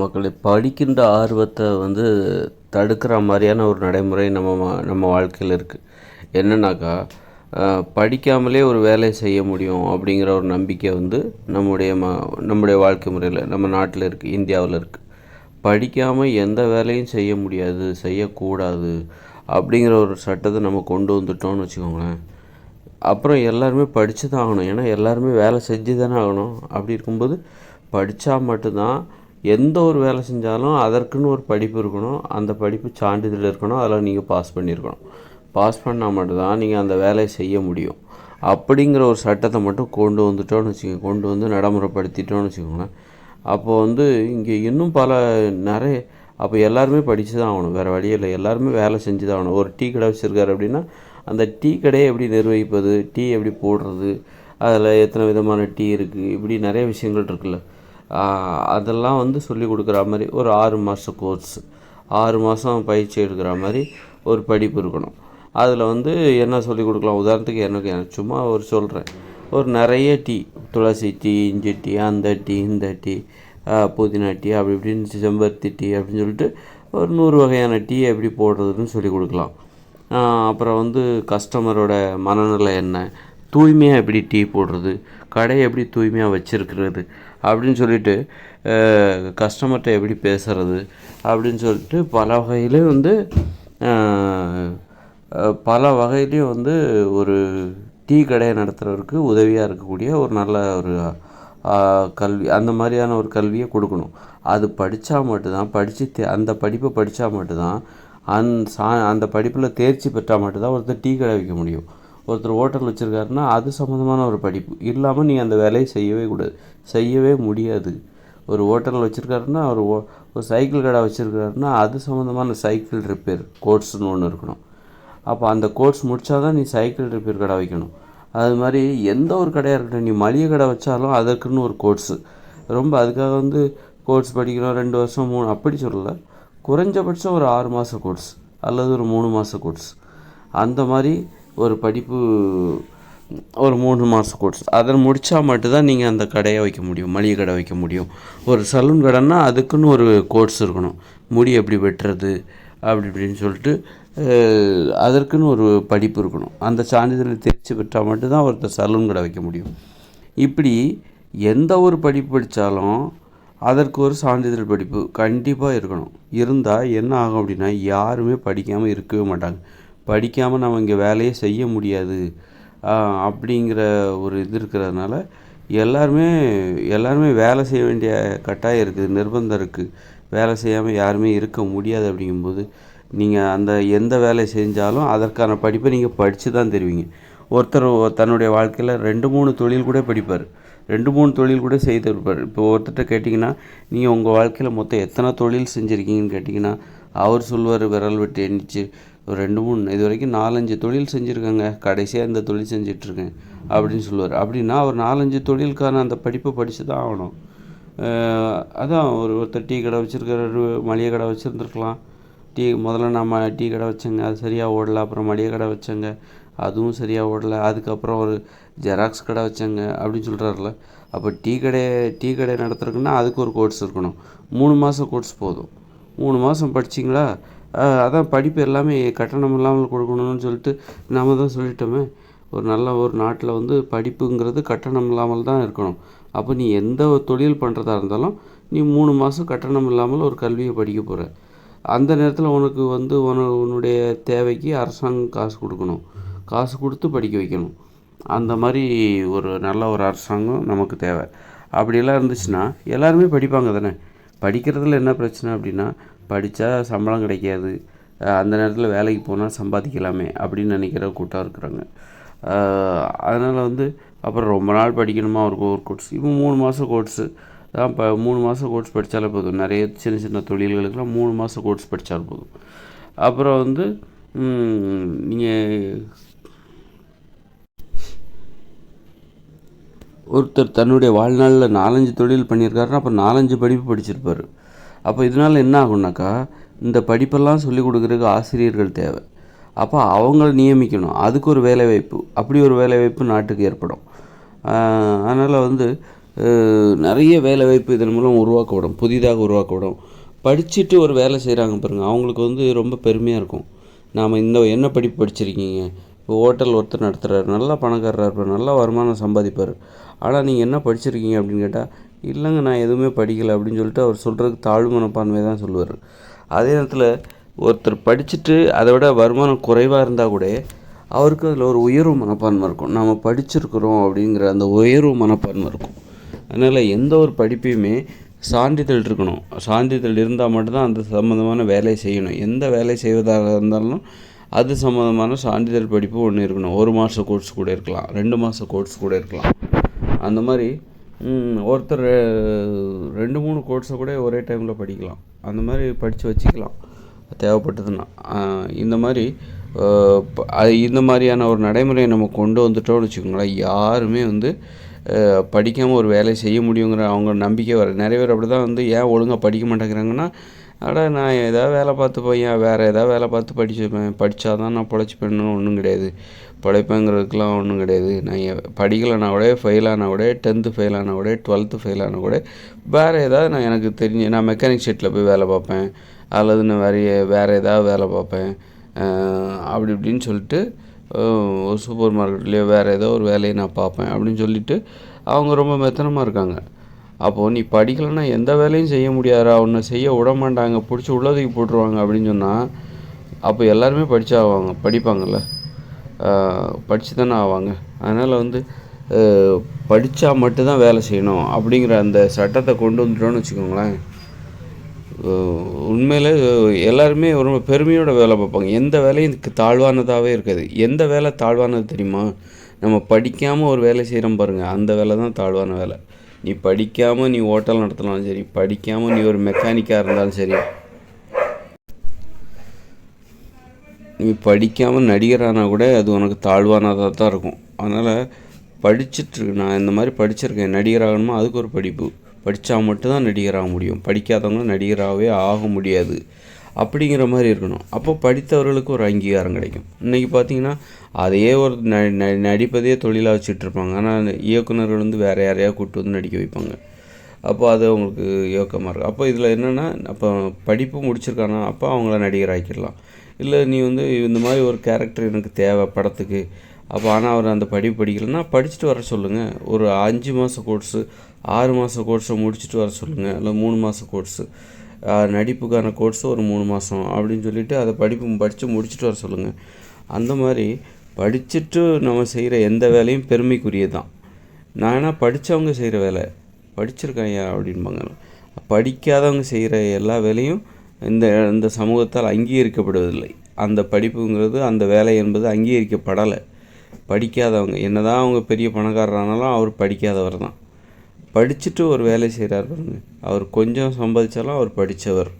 மக்களை படிக்கின்ற ஆர்வத்தை வந்து தடுக்கிற மாதிரியான ஒரு நடைமுறை நம்ம நம்ம வாழ்க்கையில் இருக்குது என்னன்னாக்கா படிக்காமலே ஒரு வேலையை செய்ய முடியும் அப்படிங்கிற ஒரு நம்பிக்கை வந்து நம்முடைய ம நம்முடைய வாழ்க்கை முறையில் நம்ம நாட்டில் இருக்குது இந்தியாவில் இருக்குது படிக்காமல் எந்த வேலையும் செய்ய முடியாது செய்யக்கூடாது அப்படிங்கிற ஒரு சட்டத்தை நம்ம கொண்டு வந்துட்டோம்னு வச்சுக்கோங்களேன். அப்புறம் எல்லாருமே படித்து தான் ஆகணும். ஏன்னா எல்லாருமே வேலை செஞ்சு தானே ஆகணும். அப்படி இருக்கும்போது படித்தா மட்டும்தான் எந்த ஒரு வேலை செஞ்சாலும் அதற்குன்னு ஒரு படிப்பு இருக்கணும் அந்த படிப்பு சான்றிதழ் இருக்கணும் அதில் நீங்கள் பாஸ் பண்ணியிருக்கணும். பாஸ் பண்ணால் மட்டும்தான் நீங்கள் அந்த வேலையை செய்ய முடியும். அப்படிங்கிற ஒரு சட்டத்தை மட்டும் கொண்டு வந்துட்டோன்னு வச்சுக்கோங்க. கொண்டு வந்து நடைமுறைப்படுத்திட்டோன்னு வச்சுக்கோங்களேன் அப்போ வந்து இங்கே இன்னும் பல நிறைய அப்போ எல்லாருமே படித்து தான் ஆகணும். வேறு வழியே இல்லை. எல்லாருமே வேலை செஞ்சு தான் ஆகணும். ஒரு டீ கடை வச்சுருக்காரு அப்படின்னா அந்த டீ கடையை எப்படி நிர்வகிப்பது? டீ எப்படி போடுறது? அதில் எத்தனை விதமான டீ இருக்குது இப்படி நிறைய விஷயங்கள் இருக்குல்ல. அதெல்லாம் வந்து சொல்லி கொடுக்குற மாதிரி ஒரு ஆறு மாத கோர்ஸ் ஆறு மாதம் பயிற்சி எடுக்கிற மாதிரி ஒரு படிப்பு இருக்கணும். அதில் வந்து என்ன சொல்லி கொடுக்கலாம்? உதாரணத்துக்கு எனக்கு எனக்கு சும்மா ஒரு சொல்கிறேன் ஒரு நிறைய டீ துளசி டீ இஞ்சி டீ அந்த டீ இந்த டீ புதினா டீ அப்படி இப்படின்னு செம்பருத்தி டீ அப்படின்னு சொல்லிட்டு ஒரு நூறு வகையான டீ எப்படி போடுறதுன்னு சொல்லி கொடுக்கலாம். அப்புறம் வந்து கஸ்டமரோட மனநிலை என்ன? தூய்மையாக எப்படி டீ போடுறது? கடையை எப்படி தூய்மையாக வச்சுருக்கிறது? அப்படின்னு சொல்லிட்டு கஸ்டமர்கிட்ட எப்படி பேசுகிறது அப்படின்னு சொல்லிட்டு பல வகையிலையும் வந்து பல வகையிலையும் வந்து ஒரு டீ கடையை நடத்துகிறவருக்கு உதவியாக இருக்கக்கூடிய ஒரு நல்ல ஒரு கல்வி அந்த மாதிரியான ஒரு கல்வியை கொடுக்கணும். அது படித்தா மட்டும்தான் படித்து தே அந்த படிப்பை படித்தா மட்டும்தான் அந் சா அந்த படிப்பில் தேர்ச்சி பெற்றால் மட்டும்தான் ஒருத்தர் டீ கடை வைக்க முடியும். ஒருத்தர் ஹோட்டல் வச்சுருக்காருன்னா அது சம்மந்தமான ஒரு படிப்பு. இல்லாமல் நீ அந்த வேலையை செய்யவே கூடாது. செய்யவே முடியாது. ஒரு ஹோட்டல் வச்சுருக்காருன்னா ஒரு ஓ- ஒரு சைக்கிள் கடை வச்சுருக்காருன்னா அது சம்மந்தமான சைக்கிள் ரிப்பேர் கோர்ஸ்னு ஒன்று இருக்கணும். அப்போ அந்த கோர்ஸ் முடித்தா தான் நீ சைக்கிள் ரிப்பேர் கடை வைக்கணும். அது மாதிரி எந்த ஒரு கடையாக இருக்கட்டும் நீ மளிகை கடை வச்சாலும் அதற்குன்னு ஒரு கோர்ஸு. ரொம்ப அதுக்காக வந்து கோர்ஸ் படிக்கணும் ரெண்டு வருஷம் மூணு அப்படி சொல்லலை. குறைஞ்சபட்சம் ஒரு ஆறு மாத கோர்ஸ் அல்லது ஒரு மூணு மாத கோர்ஸ். அந்த மாதிரி ஒரு படிப்பு ஒரு மூணு மாத கோர்ஸ் அதை முடித்தா மட்டும்தான் நீங்கள் அந்த கடையை வைக்க முடியும் மளிகை கடை வைக்க முடியும். ஒரு சலூன் கடைன்னா அதுக்குன்னு ஒரு கோர்ஸ் இருக்கணும். முடி எப்படி வெட்டுறது அப்படி இப்படின்னு சொல்லிட்டு அதற்குன்னு ஒரு படிப்பு இருக்கணும். அந்த சான்றிதழை தேர்ச்சி பெற்றால் மட்டும்தான் ஒருத்தர் சலூன் கடை வைக்க முடியும். இப்படி எந்த ஒரு படிப்பு படித்தாலும் அதற்கு ஒரு சான்றிதழ் படிப்பு கண்டிப்பாக இருக்கணும். இருந்தால் என்ன ஆகும் அப்படின்னா யாருமே படிக்காமல் இருக்கவே மாட்டாங்க. படிக்காமல் நம்ம இங்கே வேலையே செய்ய முடியாது. அப்படிங்கிற ஒரு இது இருக்கிறதுனால எல்லாருமே எல்லாருமே வேலை செய்ய வேண்டிய கட்டாயம் இருக்குது நிர்பந்தம் இருக்குது வேலை செய்யாமல் யாருமே இருக்க முடியாது அப்படிங்கும்போது நீங்கள் அந்த எந்த வேலை செஞ்சாலும் அதற்கான படிப்பை நீங்கள் படித்து தான் தருவீங்க. ஒருத்தர் தன்னுடைய வாழ்க்கையில் ரெண்டு மூணு தொழில் கூட படிப்பார். ரெண்டு மூணு தொழில் கூட செய்து இருப்பார். இப்போ ஒருத்தர்கிட்ட கேட்டிங்கன்னா நீங்கள் உங்கள் வாழ்க்கையில் மொத்தம் எத்தனை தொழில் செஞ்சுருக்கீங்கன்னு கேட்டிங்கன்னா அவர் சொல்வார் விரல் விட்டு எண்ணிச்சு ஒரு ரெண்டு மூணு இது வரைக்கும் நாலஞ்சு தொழில் செஞ்சுருக்கேங்க. கடைசியாக இந்த தொழில் செஞ்சிட்ருக்கேன் அப்படின்னு சொல்லுவார். அப்படின்னா அவர் நாலஞ்சு தொழிலுக்கான அந்த படிப்பை படித்து தான் ஆகணும். அதான் ஒரு ஒருத்தர் டீ கடை வச்சுருக்காரு மளிகை கடை வச்சுருந்துருக்கலாம். டீ முதல்ல நம்ம டீ கடை வச்சேங்க அது சரியாக ஓடல. அப்புறம் மளிகை கடை வச்சேங்க அதுவும் சரியாக ஓடல. அதுக்கப்புறம் ஒரு ஜெராக்ஸ் கடை வச்சேங்க அப்படின்னு சொல்கிறாருல அப்போ டீ கடையை டீ கடை நடத்துறதுக்குன்னா அதுக்கு ஒரு கோர்ஸ் இருக்கணும். மூணு மாதம் கோர்ஸ் போதும். மூணு மாதம் படிச்சிங்களா? அதான் படிப்பு எல்லாமே கட்டணம் இல்லாமல் கொடுக்கணும்னு சொல்லிட்டு நாம் தான் சொல்லிட்டோமே. ஒரு நல்ல ஒரு நாட்டில் வந்து படிப்புங்கிறது கட்டணம் இல்லாமல் தான் இருக்கணும். அப்போ நீ எந்த ஒரு தொழில் பண்ணுறதா இருந்தாலும் நீ மூணு மாதம் கட்டணம் இல்லாமல் ஒரு கல்வியை படிக்க போகிற அந்த நேரத்தில் உனக்கு வந்து உன உன்னுடைய தேவைக்கு அரசாங்கம் காசு கொடுக்கணும். காசு கொடுத்து படிக்க வைக்கணும். அந்த மாதிரி ஒரு நல்ல ஒரு அரசாங்கம் நமக்கு தேவை. அப்படியெல்லாம் இருந்துச்சுன்னா எல்லாருமே படிப்பாங்க தானே. படிக்கிறதுல என்ன பிரச்சனை அப்படின்னா படித்தா சம்பளம் கிடைக்காது. அந்த நேரத்தில் வேலைக்கு போனால் சம்பாதிக்கலாமே அப்படின்னு நினைக்கிற கூட்டம் இருக்கிறாங்க. அதனால் வந்து அப்புறம் ரொம்ப நாள் படிக்கணுமா ஒரு ஒரு கோர்ஸ் இப்போ மூணு மாதம் கோர்ஸு தான் இப்போ மூணு மாதம் கோர்ஸ் படித்தாலே போதும். நிறைய சின்ன சின்ன தொழில்களுக்கெல்லாம் மூணு மாதம் கோர்ஸ் படித்தால் போதும். அப்புறம் வந்து நீங்கள் ஒருத்தர் தன்னுடைய வாழ்நாளில் நாலஞ்சு தொழில் பண்ணியிருக்காருன்னா அப்போ நாலஞ்சு படிப்பு படிச்சிருப்பார். அப்போ இதனால் என்ன ஆகும்னாக்கா இந்த படிப்பெல்லாம் சொல்லிக் கொடுக்குறதுக்கு ஆசிரியர்கள் தேவை. அப்போ அவங்கள நியமிக்கணும். அதுக்கு ஒரு வேலைவாய்ப்பு அப்படி ஒரு வேலைவாய்ப்பு நாட்டுக்கு ஏற்படும். அதனால் வந்து நிறைய வேலைவாய்ப்பு இதன் மூலம் உருவாக்கப்படும். புதிதாக உருவாக்கப்படும். படிச்சுட்டு ஒரு வேலை செய்கிறாங்க பாருங்கள் அவங்களுக்கு வந்து ரொம்ப பெருமையாக இருக்கும். நாம் இந்த என்ன படிப்பு படிச்சிருக்கீங்க? இப்போ ஹோட்டல் ஒருத்தர் நடத்துகிறார் நல்லா பணக்காரராக இருப்பார். நல்லா வருமானம் சம்பாதிப்பார். ஆனால் நீங்கள் என்ன படிச்சிருக்கீங்க அப்படின்னு கேட்டால் இல்லைங்க நான் எதுவுமே படிக்கலை அப்படின்னு சொல்லிட்டு அவர் சொல்கிறதுக்கு தாழ்வு மனப்பான்மை தான் சொல்லுவார். அதே நேரத்தில் ஒருத்தர் படிச்சுட்டு அதை விட வருமானம் குறைவாக இருந்தால் கூட அவருக்கு அதில் ஒரு உயர்வு மனப்பான்மை இருக்கும். நம்ம படிச்சிருக்கிறோம் அப்படிங்கிற அந்த உயர்வு மனப்பான்மை இருக்கும். அதனால் எந்த ஒரு படிப்பையுமே சான்றிதழ் இருக்கணும். சான்றிதழ் இருந்தால் மட்டும்தான் அந்த சம்மந்தமான வேலையை செய்யணும். எந்த வேலை செய்வதாக இருந்தாலும் அது சம்மந்தமான சான்றிதழ் படிப்பு ஒன்று இருக்கணும். ஒரு மாத கோர்ஸ் கூட இருக்கலாம். ரெண்டு மாத கோர்ஸ் கூட இருக்கலாம். அந்த மாதிரி ஒருத்தர் ரெண்டு மூணு கோர்ஸை கூட ஒரே டைமில் படிக்கலாம். அந்த மாதிரி படித்து வச்சுக்கலாம். தேவைப்பட்டதுன்னா. இந்த மாதிரி அது இந்த மாதிரியான ஒரு நடைமுறையை நம்ம கொண்டு வந்துட்டோம்னு வச்சுக்கோங்களேன். யாருமே வந்து படிக்காமல் ஒரு வேலையை செய்ய முடியுங்கிற அவங்க நம்பிக்கை வர நிறைய பேர் அப்படி தான் வந்து ஏன் ஒழுங்காக படிக்க மாட்டேங்கிறாங்கன்னா அட நான் ஏதாவது வேலை பார்த்து போயேன் வேறு ஏதாவது வேலை பார்த்து படிச்சுப்பேன். படித்தா தான் நான் பொழைச்சிப்பேன்னு ஒன்றும் கிடையாது. பிழைப்பேங்கிறதுக்கெலாம் ஒன்றும் கிடையாது. நான் படிக்கலைனா கூட ஃபெயில் ஆனால் கூட டென்த்து ஃபெயில் ஆனால் கூட டுவெல்த்து ஃபெயில் ஆனால் கூட வேறு ஏதாவது நான் எனக்கு தெரிஞ்ச நான் மெக்கானிக் ஷெட்டில் போய் வேலை பார்ப்பேன். அல்லது நான் வேறு வேறு ஏதாவது வேலை பார்ப்பேன். அப்படி இப்படின்னு சொல்லிட்டு ஒரு சூப்பர் மார்க்கெட்லேயோ வேறு ஏதோ ஒரு வேலையை நான் பார்ப்பேன் அப்படின்னு சொல்லிட்டு அவங்க ரொம்ப மெத்தனமாக இருக்காங்க. அப்போது நீ படிக்கலைன்னா எந்த வேலையும் செய்ய முடியாதா உன்னை செய்ய விட மாட்டாங்க பிடிச்சி உள்ளதுக்கு போட்டுருவாங்க அப்படின்னு சொன்னால் அப்போ எல்லாருமே படித்தாவாங்க படிப்பாங்கல்ல. படித்து தானே ஆவாங்க. அதனால் வந்து படித்தா மட்டும்தான் வேலை செய்யணும் அப்படிங்கிற அந்த சட்டத்தை கொண்டு வந்துட்டோன்னு வச்சுக்கோங்களேன். உண்மையில் எல்லாருமே ரொம்ப பெருமையோட வேலை பார்ப்பாங்க. எந்த வேலையும் தாழ்வானதாகவே இருக்காது. எந்த வேலை தாழ்வானது தெரியுமா? நம்ம படிக்காமல் ஒரு வேலை செய்கிறோம் பாருங்கள் அந்த வேலை தான் தாழ்வான வேலை. நீ படிக்காமல் நீ ஹோட்டல் நடத்தினாலும் சரி படிக்காமல் நீ ஒரு மெக்கானிக்காக இருந்தாலும் சரி நீ படிக்காமல் நடிகரானா கூட அது உனக்கு தாழ்வானதாக தான் இருக்கும். அதனால் படிச்சுட்டு நான் இந்த மாதிரி படிச்சிருக்கேன். நடிகராகணுமா? அதுக்கு ஒரு படிப்பு. படித்தா மட்டும்தான் நடிகராக முடியும். படிக்காதவங்க நடிகராகவே ஆக முடியாது. அப்படிங்கிற மாதிரி இருக்கணும். அப்போ படித்தவர்களுக்கு ஒரு அங்கீகாரம் கிடைக்கும். இன்றைக்கி பார்த்தீங்கன்னா அதையே ஒரு ந ந- நடிப்பதையே தொழிலாக வச்சுட்டு இருப்பாங்க. ஆனால் இயக்குனர்கள் வந்து வேறு யாரையா கூப்பிட்டு வந்து நடிக்க வைப்பாங்க. அப்போ அது அவங்களுக்கு யோக்கமாக இருக்கும். அப்போ இதில் என்னென்னா அப்போ படிப்பு முடிச்சிருக்கானா அப்போ அவங்கள நடிகர் ஆக்கிடலாம் இல்லை நீ வந்து இந்த மாதிரி ஒரு கேரக்டர் எனக்கு தேவை படத்துக்கு. அப்போ ஆனால் அவர் அந்த படிப்பு படிக்கலைன்னா படிச்சுட்டு வர சொல்லுங்கள் ஒரு அஞ்சு மாத கோர்ஸு ஆறு மாத கோர்ஸை முடிச்சுட்டு வர சொல்லுங்கள் இல்லை மூணு மாத கோர்ஸு நடிப்புக்கான கோர்ஸு ஒரு மூணு மாதம் அப்படின்னு சொல்லிட்டு அதை படிப்பு படித்து முடிச்சுட்டு வர சொல்லுங்கள் அந்த மாதிரி படிச்சுட்டு நம்ம செய்கிற எந்த வேலையும் பெருமைக்குரியது தான் நானா படித்தவங்க செய்கிற வேலை? படிச்சிருக்காங்க அப்படின்பாங்க படிக்காதவங்க செய்கிற எல்லா வேலையும் இந்த இந்த சமூகத்தால் அங்கீகரிக்கப்படுவதில்லை. அந்த படிப்புங்கிறது அந்த வேலை என்பது அங்கீகரிக்கப்படலை. படிக்காதவங்க என்னதான் அவங்க பெரிய பணக்காரரானாலும் அவர் படிக்காதவர் தான் படிச்சுட்டு ஒரு வேலை செய்கிறார் பாருங்க. அவர் கொஞ்சம் சம்பாதிச்சாலும் அவர் படித்தவர்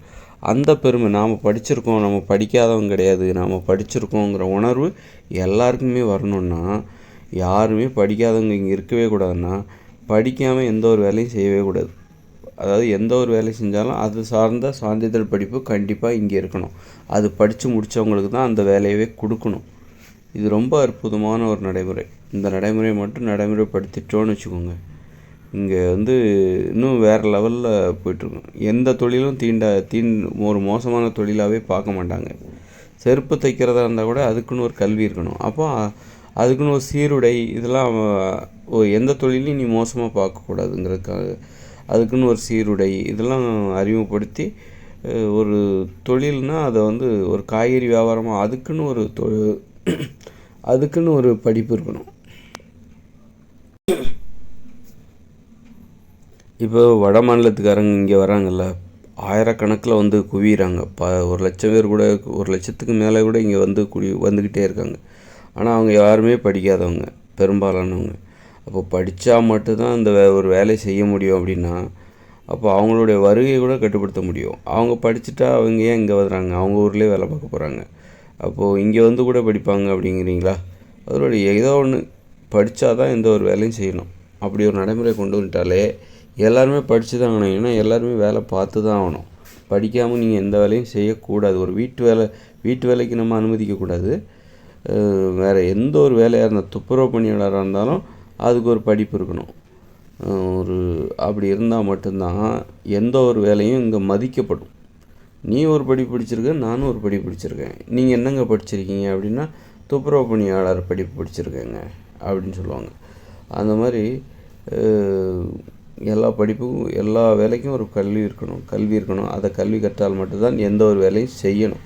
அந்த பெருமை நாம் படிச்சிருக்கோம் நம்ம படிக்காதவங்க கிடையாது. நாம் படிச்சிருக்கோங்கிற உணர்வு எல்லாருக்குமே வரணும்னா யாருமே படிக்காதவங்க இங்கே இருக்கவே கூடாதுன்னா படிக்காமல் எந்த ஒரு வேலையும் செய்யவே கூடாது. அதாவது எந்த ஒரு வேலை செஞ்சாலும் அது சார்ந்த சான்றிதழ் படிப்பு கண்டிப்பாக இங்கே இருக்கணும். அது படித்து முடித்தவங்களுக்கு தான் அந்த வேலையவே கொடுக்கணும். இது ரொம்ப அற்புதமான ஒரு நடைமுறை. இந்த நடைமுறையை மட்டும் நடைமுறைப்படுத்திட்டோன்னு வச்சுக்கோங்க. இங்கே வந்து இன்னும் வேறு லெவலில் போயிட்டுருக்கும். எந்த தொழிலும் தீண்ட தீண் ஒரு மோசமான தொழிலாகவே பார்க்க மாட்டாங்க. செருப்பு தைக்கிறதா இருந்தால் கூட அதுக்குன்னு ஒரு கல்வி இருக்கணும். அப்போ அதுக்குன்னு ஒரு சீருடை இதெல்லாம் ஓ எந்த தொழிலையும் நீ மோசமாக பார்க்கக்கூடாதுங்கிறதுக்காக அதுக்குன்னு ஒரு சீருடை இதெல்லாம் அறிமுகப்படுத்தி ஒரு தொழில்னால் அதை வந்து ஒரு காய்கறி வியாபாரமாக அதுக்குன்னு ஒரு தொ அதுக்குன்னு ஒரு படிப்பு இருக்கணும். இப்போ வட மாநிலத்துக்காரங்க இங்கே வராங்கல்ல ஆயிரக்கணக்கில் வந்து குவிகிறாங்க ப ஒரு லட்சம் பேர் கூட ஒரு லட்சத்துக்கு மேலே கூட இங்கே வந்து குடி வந்துக்கிட்டே இருக்காங்க. ஆனால் அவங்க யாருமே படிக்காதவங்க பெரும்பாலானவங்க. அப்போ படித்தா மட்டும்தான் இந்த வே ஒரு வேலையை செய்ய முடியும் அப்படின்னா அப்போ அவங்களுடைய வருகையை கூட கட்டுப்படுத்த முடியும். அவங்க படிச்சுட்டா அவங்க ஏன் இங்கே வர்றாங்க? அவங்க ஊர்லேயே வேலை பார்க்க போகிறாங்க அப்போது இங்கே வந்து கூட படிப்பாங்க அப்படிங்கிறீங்களா? அதோடைய ஏதோ ஒன்று படித்தா தான் எந்த ஒரு வேலையும் செய்யணும். அப்படி ஒரு நடைமுறை கொண்டு வந்துட்டாலே எல்லாருமே படித்து தான் ஆகணும். ஏன்னா எல்லாருமே வேலை பார்த்து தான் ஆகணும். படிக்காமல் நீங்கள் எந்த வேலையும் செய்யக்கூடாது. ஒரு வீட்டு வேலை வீட்டு வேலைக்கு நம்ம அனுமதிக்கக்கூடாது வேறு எந்த ஒரு வேலையாக இருந்தால் துப்புரவு பணியாளராக இருந்தாலும் அதுக்கு ஒரு படிப்பு இருக்கணும். ஒரு அப்படி இருந்தால் மட்டும்தான் எந்த ஒரு வேலையும் இங்கே மதிக்கப்படும். நீ ஒரு படி படிச்சிருக்க நானும் ஒரு படி படிச்சிருக்கேன். நீங்கள் என்னங்க படிச்சிருக்கீங்க அப்படின்னா துப்புரவு பணியாளர் படிப்பு படிச்சிருக்கேங்க அப்படின்னு சொல்லுவாங்க. அந்த மாதிரி எல்லா படிப்புக்கும் எல்லா வேலைக்கும் ஒரு கல்வி இருக்கணும் கல்வி இருக்கணும். அதை கல்வி கற்றால் மட்டும்தான் எந்த ஒரு வேலையும் செய்யணும்.